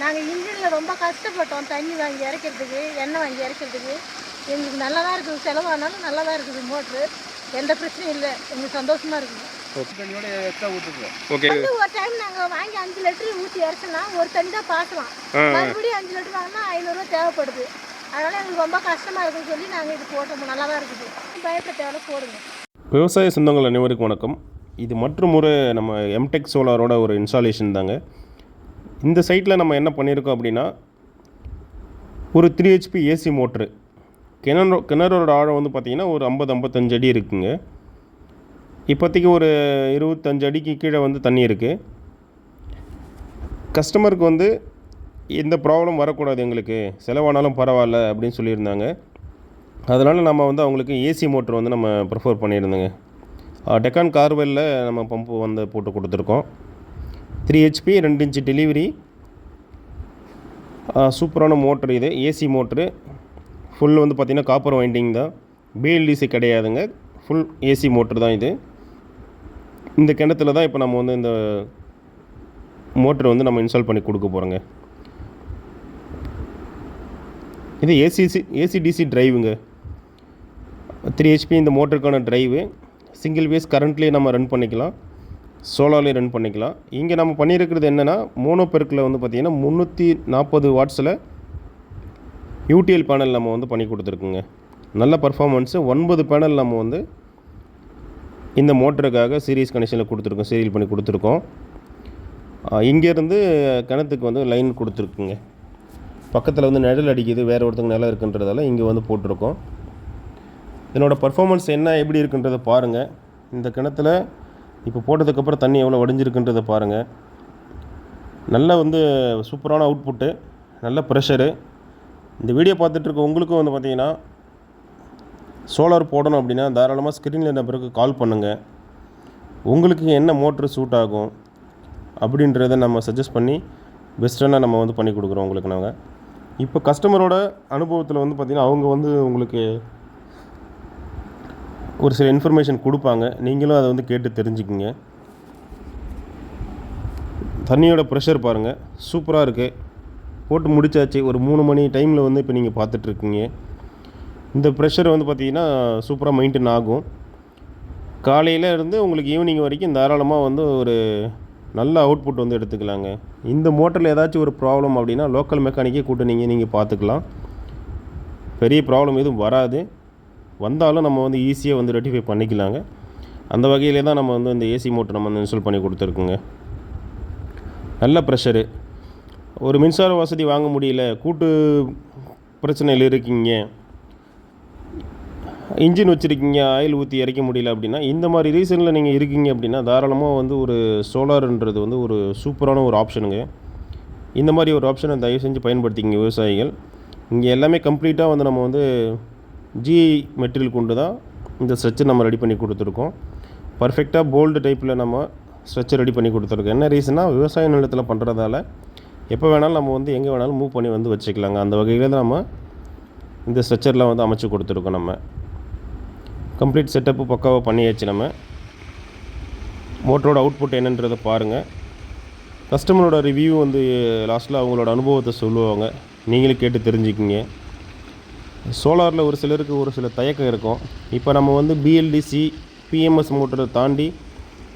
நாங்கள் இன்ஜினில் ரொம்ப கஷ்டப்பட்டோம். தண்ணி வாங்கி இறக்கிறதுக்கு எண்ணெய் வாங்கி இறக்கிறதுக்கு. எங்களுக்கு நல்லா தான் இருக்குது. செலவானாலும் நல்லா தான் இருக்குது மோட்ரு. எந்த பிரச்சனையும் இல்லை. எங்களுக்கு சந்தோஷமாக இருக்குது. வந்து ஒரு டைம் நாங்கள் வாங்கி அஞ்சு லிட்டர் ஊற்றி இறச்சினா ஒரு தண்ணி தான் பாசலாம். மறுபடியும் அஞ்சு லிட்டர் வாங்கினா ஐநூறுரூவா தேவைப்படுது. அதனால் எங்களுக்கு ரொம்ப கஷ்டமாக இருக்குன்னு சொல்லி நாங்கள் இது போட்டோம். நல்லா தான் இருக்குது. பயப்பட தேவை போடுங்க. விவசாய சொந்தங்கள் அனைவருக்கும் வணக்கம். இது மற்றும் ஒரு நம்ம எம்டெக் சோலாரோட ஒரு இன்ஸ்டாலேஷன் தாங்க. இந்த சைட்டில் நம்ம என்ன பண்ணியிருக்கோம் அப்படின்னா ஒரு த்ரீ ஹெச்பி ஏசி மோட்ரு கிணறு கிணறோட ஆழம் வந்து பார்த்திங்கன்னா ஒரு ஐம்பது ஐம்பத்தஞ்சு அடி இருக்குங்க. இப்போதைக்கு ஒரு இருபத்தஞ்சு அடிக்கு கீழே வந்து தண்ணி இருக்குது கஸ்டமருக்கு வந்து எந்த ப்ராப்ளம் வரக்கூடாது எங்களுக்கு. செலவானாலும் பரவாயில்ல அப்படின்னு சொல்லியிருந்தாங்க. அதனால் நம்ம வந்து அவங்களுக்கு ஏசி மோட்ரு வந்து நம்ம ப்ரிஃபர் பண்ணியிருந்தோங்க. டெக்கான் கார்வெல்லில் நம்ம பம்பு வந்து போட்டு கொடுத்துருக்கோம். த்ரீ ஹெச்பி ரெண்டு இன்ச்சு டெலிவரி சூப்பரான மோட்ரு இது ஏசி மோட்ரு ஃபுல் வந்து பார்த்திங்கன்னா காப்பர் வைண்டிங் தான். பிஎல்டிசி கிடையாதுங்க. ஃபுல் ஏசி மோட்ரு தான் இது. இந்த கிணத்துல தான் இப்போ நம்ம வந்து இந்த மோட்ரு வந்து நம்ம இன்ஸ்டால் பண்ணி கொடுக்க போகிறோங்க இது ஏசிசி ஏசிடிசி டிரைவுங்க த்ரீ ஹெச்பி இந்த மோட்டருக்கான டிரைவு சிங்கிள் பேஸ் கரண்ட்லேயே நம்ம ரன் பண்ணிக்கலாம். சோலாலே ரன் பண்ணிக்கலாம். இங்கே நம்ம பண்ணியிருக்கிறது என்னென்னா மோனோ பெருக்கில் வந்து பார்த்திங்கன்னா முந்நூற்றி நாற்பது வாட்ஸில் யூடிஎல் பேனல் நம்ம வந்து பண்ணி கொடுத்துருக்குங்க. நல்ல பர்ஃபார்மன்ஸு ஒன்பது பேனல் நம்ம வந்து இந்த மோட்டருக்காக சீரியஸ் கனெக்ஷனில் கொடுத்துருக்கோம் சீரியல் பண்ணி கொடுத்துருக்கோம். இங்கேருந்து கிணத்துக்கு வந்து லைன் கொடுத்துருக்குங்க. பக்கத்தில் வந்து நிழல் அடிக்குது வேறு ஒருத்தங்க நிலம் இருக்குன்றதால இங்கே வந்து போட்டிருக்கோம். இதனோட பர்ஃபார்மன்ஸ் என்ன எப்படி இருக்குன்றதை பாருங்கள் இந்த கிணத்துல இப்போ போட்டதுக்கப்புறம் தண்ணி எவ்வளோ வடிஞ்சிருக்குன்றதை பாருங்கள் நல்ல வந்து சூப்பரான அவுட்புட்டு நல்ல ப்ரெஷரு இந்த வீடியோ பார்த்துட்ருக்க உங்களுக்கும் வந்து பார்த்தீங்கன்னா சோலார் போடணும் அப்படின்னா தாராளமாக ஸ்க்ரீனில் நம்பருக்கு கால் பண்ணுங்கள் உங்களுக்கு என்ன மோட்ரு சூட் ஆகும் அப்படின்றத நம்ம சஜஸ்ட் பண்ணி பெஸ்ட்டான நம்ம வந்து பண்ணி கொடுக்குறோம் உங்களுக்கு நாங்கள் இப்போ கஸ்டமரோட அனுபவத்தில் வந்து பார்த்திங்கன்னா அவங்க வந்து உங்களுக்கு ஒரு சில இன்ஃபர்மேஷன் கொடுப்பாங்க. நீங்களும் அதை வந்து கேட்டு தெரிஞ்சுக்குங்க. தண்ணியோட ப்ரெஷர் பாருங்கள் சூப்பராக இருக்குது போட்டு முடிச்சாச்சு. ஒரு மூணு மணி டைமில் வந்து இப்போ நீங்கள் பார்த்துட்ருக்கீங்க. இந்த ப்ரெஷர் வந்து பார்த்திங்கன்னா சூப்பராக மெயின்டைன் ஆகும். காலையில் இருந்து உங்களுக்கு ஈவினிங் வரைக்கும் தாராளமாக வந்து ஒரு நல்ல அவுட்புட் வந்து எடுத்துக்கலாங்க. இந்த மோட்டரில் ஏதாச்சும் ஒரு ப்ராப்ளம் அப்படின்னா லோக்கல் மெக்கானிக்கே கூட்டு நீங்கள் நீங்கள் பார்த்துக்கலாம். பெரிய ப்ராப்ளம் எதுவும் வராது. வந்தாலும் நம்ம வந்து ஈஸியாக வந்து ரெட்டிஃபை பண்ணிக்கலாங்க. அந்த வகையிலே தான் நம்ம வந்து இந்த ஏசி மோட்டர் நம்ம வந்து இன்ஸ்டால் பண்ணி கொடுத்துருக்குங்க. நல்ல ப்ரெஷரு ஒரு மின்சார வசதி வாங்க முடியல கூட்டு பிரச்சனையில் இருக்கீங்க. இன்ஜின் வச்சுருக்கீங்க ஆயில் ஊற்றி இறக்க முடியல அப்படின்னா இந்த மாதிரி ரீசனில் நீங்கள் இருக்கீங்க அப்படின்னா தாராளமாக வந்து ஒரு சோலார்ன்றது வந்து ஒரு சூப்பரான ஒரு ஆப்ஷனுங்க இந்த மாதிரி ஒரு ஆப்ஷனை தயவு செஞ்சு பயன்படுத்திக்கிங்க விவசாயிகள். இங்கே எல்லாமே கம்ப்ளீட்டாக வந்து நம்ம வந்து ஜி மெட்டீரியல் கொண்டு தான் இந்த ஸ்ட்ரெச்சர் நம்ம ரெடி பண்ணி கொடுத்துருக்கோம். பர்ஃபெக்டாக போல்டு டைப்பில் நம்ம ஸ்ட்ரெச்சர் ரெடி பண்ணி கொடுத்துருக்கோம். என்ன ரீசனாக விவசாய நிலத்தில் பண்ணுறதால எப்போ வேணாலும் நம்ம வந்து எங்கே வேணாலும் மூவ் பண்ணி வந்து வச்சுக்கலாங்க. அந்த வகையில் தான் நம்ம இந்த ஸ்ட்ரெச்சர்லாம் வந்து அமைச்சு கொடுத்துருக்கோம் நம்ம. கம்ப்ளீட் செட்டப்பு பக்காவாக பண்ணியாச்சு நம்ம. மோட்டரோட அவுட்புட் என்னன்றதை பாருங்கள் கஸ்டமரோட ரிவ்யூ வந்து லாஸ்ட்டில் அவங்களோட அனுபவத்தை சொல்லுவாங்க. நீங்களும் கேட்டு தெரிஞ்சுக்கிங்க. சோலாரில் ஒரு சிலருக்கு ஒரு சில தயக்கம் இருக்கும். இப்போ நம்ம வந்து பிஎல்டிசி பிஎம்எஸ் மோட்டரை தாண்டி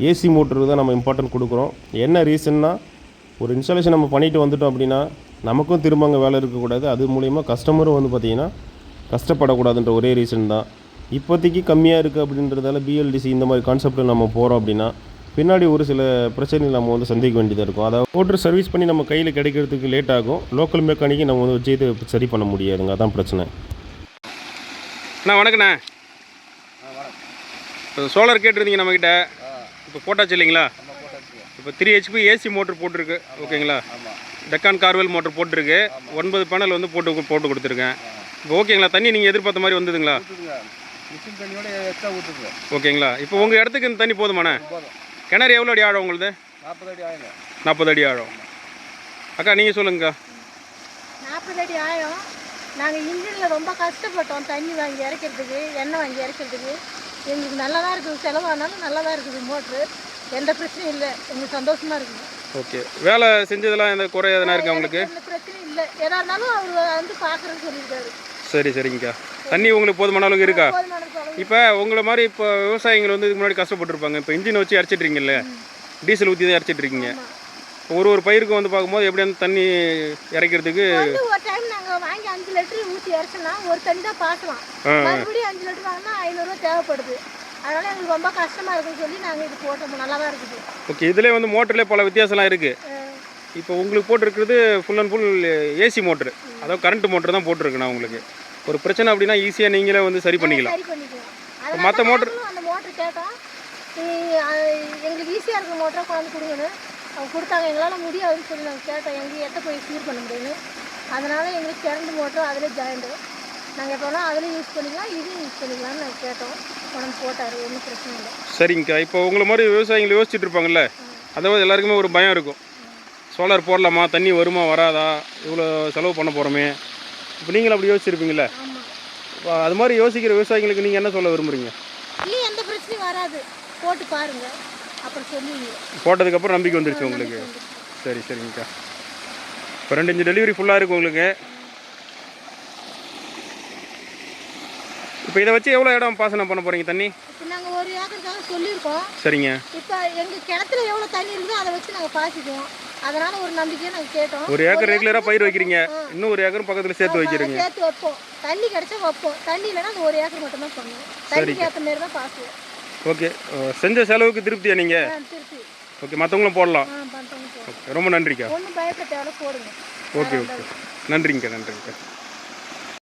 ஏசி மோட்டருக்கு தான் நம்ம இம்பார்ட்டன்ட் கொடுக்குறோம். என்ன ரீசன்னா ஒரு இன்ஸ்டாலேஷன் நம்ம பண்ணிட்டு வந்துட்டோம் அப்படின்னா நமக்கும் திரும்ப அங்கே வேலை இருக்கக்கூடாது அது மூலிமா கஸ்டமரும் வந்து பார்த்திங்கன்னா கஷ்டப்படக்கூடாதுன்ற ஒரே ரீசன் தான். இப்போதைக்கு கம்மியாக இருக்குது அப்படின்றதால பிஎல்டிசி இந்த மாதிரி கான்செப்ட்டில் நம்ம போகிறோம் அப்படின்னா பின்னாடி ஒரு சில பிரச்சனைகள் நம்ம வந்து சந்திக்க வேண்டியதாக இருக்கும். அதாவது மோட்டர் சர்வீஸ் பண்ணி நம்ம கையில் கிடைக்கிறதுக்கு லேட் ஆகும். லோக்கல் மெக்கானிக்கு நம்ம வந்து வச்சு இது சரி பண்ண முடியாதுங்க. அதான் பிரச்சனை. அண்ணா வணக்கண்ணா. இப்போ சோலார் கேட்டிருந்தீங்க நம்மக்கிட்ட இப்போ போட்டாச்சு இல்லைங்களா? இப்போ த்ரீ ஹெச்பி ஏசி மோட்டர் போட்டிருக்கு. ஓகேங்களா? டெக்கான் கார்வெல் மோட்டர் போட்டிருக்கு. ஒன்பது பேனல் வந்து போட்டு போட்டு கொடுத்துருக்கேன். இப்போ ஓகேங்களா? தண்ணி நீங்கள் எதிர்பார்த்த மாதிரி வந்ததுங்களா? ஓகேங்களா? இப்போ உங்கள் இடத்துக்கு இந்த தண்ணி போதுமாண்ணே? போதும். கிணறு எவ்வளோ அடி ஆழம் உங்களுது? நாற்பது அடி ஆகுங்க நாற்பது அடி ஆழம். அக்கா நீங்கள் சொல்லுங்கக்கா. நாற்பது அடி ஆழம். நாங்கள் இன்ஜினில் ரொம்ப கஷ்டப்பட்டோம். தண்ணி வாங்கி இறக்கிறதுக்கு எண்ணெய் வாங்கி இறக்கிறதுக்கு. எங்களுக்கு நல்லா தான் இருக்குது. செலவானாலும் நல்லா தான் இருக்குது மோட்ரு. எந்த பிரச்சனையும் இல்லை. எங்களுக்கு சந்தோஷமாக இருக்குது. ஓகே. வேலை செஞ்சதெல்லாம் எந்த குறை எதனா இருக்கா உங்களுக்கு? எந்த பிரச்சனையும் இல்லை. எதா இருந்தாலும் அவர் வந்து பார்க்குறேன்னு சொல்லியிருக்காரு. சரி சரிங்கக்கா. தண்ணி உங்களுக்கு போதுமான அளவுக்கு இருக்கா? போதுமான இப்போ உங்களை மாதிரி இப்போ விவசாயிகள் வந்து இதுக்கு முன்னாடி கஷ்டப்பட்டுருப்பாங்க. இப்போ இன்ஜின் வச்சு இறச்சிட்ருக்கீங்கல்ல டீசல் ஊற்றி தான் இறச்சிட்ருக்கீங்க ஒரு ஒரு பயிருக்கும் வந்து பார்க்கும்போது எப்படி அந்த தண்ணி இறைக்கிறதுக்கு வந்து ஒரு அஞ்சு லிட்டர் ஊற்றி இறச்சோன்னா ஒரு தண்ணி தான் பாசலாம். மறுபடியும் அஞ்சு லிட்டர் வாங்கினா ஐநூறுரூவா தேவைப்படுது. அதனால எங்களுக்கு ரொம்ப கஷ்டமாக இருக்குன்னு சொல்லி நாங்கள் இது போட்டோம். நல்லா தான் இருக்குது. ஓகே இதுலேயே வந்து மோட்டர்லேயே பல வித்தியாசம்லாம் இருக்குது அஹ் இப்போ உங்களுக்கு போட்டிருக்கிறது full and full AC motor அதாவது கரண்ட் மோட்ரு தான் போட்டிருக்கு நான் உங்களுக்கு. ஒரு பிரச்சனை அப்படின்னா ஈஸியாக நீங்களே வந்து சரி பண்ணிக்கலாம். motor- நாங்களும் அந்த மோட்டர் கேட்டோம். நீ, அஹ், எங்களுக்கு ஈஸியாக இருக்கிற மோட்டரை கொண்டாந்து கொடுங்கன்னு. அவங்க கொடுத்தாங்க. எங்களால் முடியாதுன்னு சொல்லி நாங்கள் கேட்டோம் எங்கேயும் எட்ட போய் சீர் பண்ண முடியும்னு அதனால எங்களுக்கு கரண்ட் மோட்டரும் அதிலே ஜாயிண்ட் நாங்கள் எப்போனா அதில் யூஸ் பண்ணிக்கலாம் இதையும் யூஸ் பண்ணிக்கலாம்னு நாங்கள் கேட்டோம். கொண்டாந்து போட்டார். ஒன்றும் பிரச்சனை இல்லை. சரிங்கக்கா இப்போ உங்களை மாதிரி விவசாயிகள் யோசிச்சுட்டு இருப்பாங்கல்ல? அதாவது எல்லாருக்குமே ஒரு பயம் இருக்கும். சோலார் போடலாமா? தண்ணி வருமா வராதா? இவ்வளோ செலவு பண்ண போகிறோமே இப்போ நீங்களும் அப்படி இப்போ அது மாதிரி யோசிக்கிற விவசாயிகளுக்கு நீங்கள் என்ன சொல்ல விரும்புறீங்க? இல்லை எந்த பிரச்சனையும் வராது. போட்டு பாருங்க. அப்புறம் சொல்லுவீங்க போட்டதுக்கப்புறம் நம்பிக்கை வந்துருச்சு உங்களுக்கு. சரி சரிங்கக்கா. இப்போ ரெண்டு இன்ச்சு டெலிவரி ஃபுல்லாக இருக்கும் உங்களுக்கு. இப்போ இதை வச்சு எவ்வளோ இடம் பாசனம் பண்ண போகிறீங்க தண்ணி? நாங்கள் ஒரு ஏக்கருக்காக சொல்லியிருக்கோம். சரிங்க. இப்போ எங்கள் கிணத்துல எவ்வளோ தண்ணி இருக்குதோ அதை வச்சு நாங்கள் பாய்ச்சிக்குவோம் அதனால ஒரு நம்பிக்கையை நாங்கள் கேட்டோம். ஒரு ஏக்கர் ரெகுலராக பயிர் வைக்கிறீங்க. இன்னும் ஒரு ஏக்கர் பக்கத்தில் சேர்த்து வைக்கிறீங்க. சேர்த்து வைப்போம். தண்ணி கிடைச்சா வைப்போம். தண்ணி இல்லைன்னா ஒரு ஏக்கர் மட்டும் தான் பண்ணுவோம் தண்ணிக்கு ஏற்ற மாரி தான் பாசுவோம். ஓகே. செஞ்ச செலவுக்கு திருப்தியா நீங்கள் ஓகே மற்றவங்களும் போடலாம். ஓகே ரொம்ப நன்றிக்கா. Okay okay. நன்றிங்கக்கா நன்றிங்கக்கா.